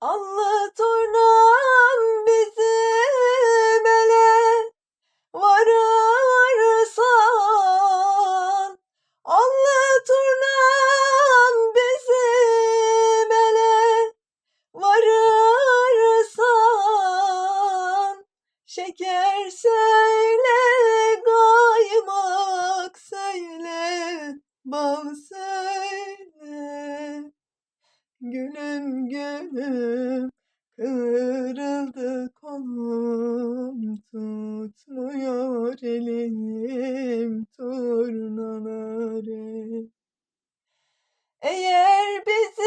Allı turnam bizim ele varırsan Allı turnam bizim ele varırsan Şeker söyle kaymak söyle bal söyle Gülüm gülüm kırıldı kolum tutmuyor elim turnaları. Eğer bizi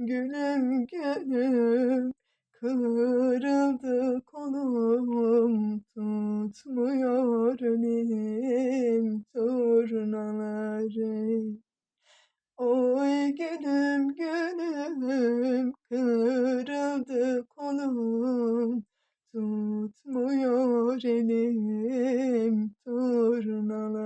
Gülüm gülüm kırıldı kolum tutmuyor elim turnaları. Oy gülüm gülüm kırıldı kolum tutmuyor elim turnaları.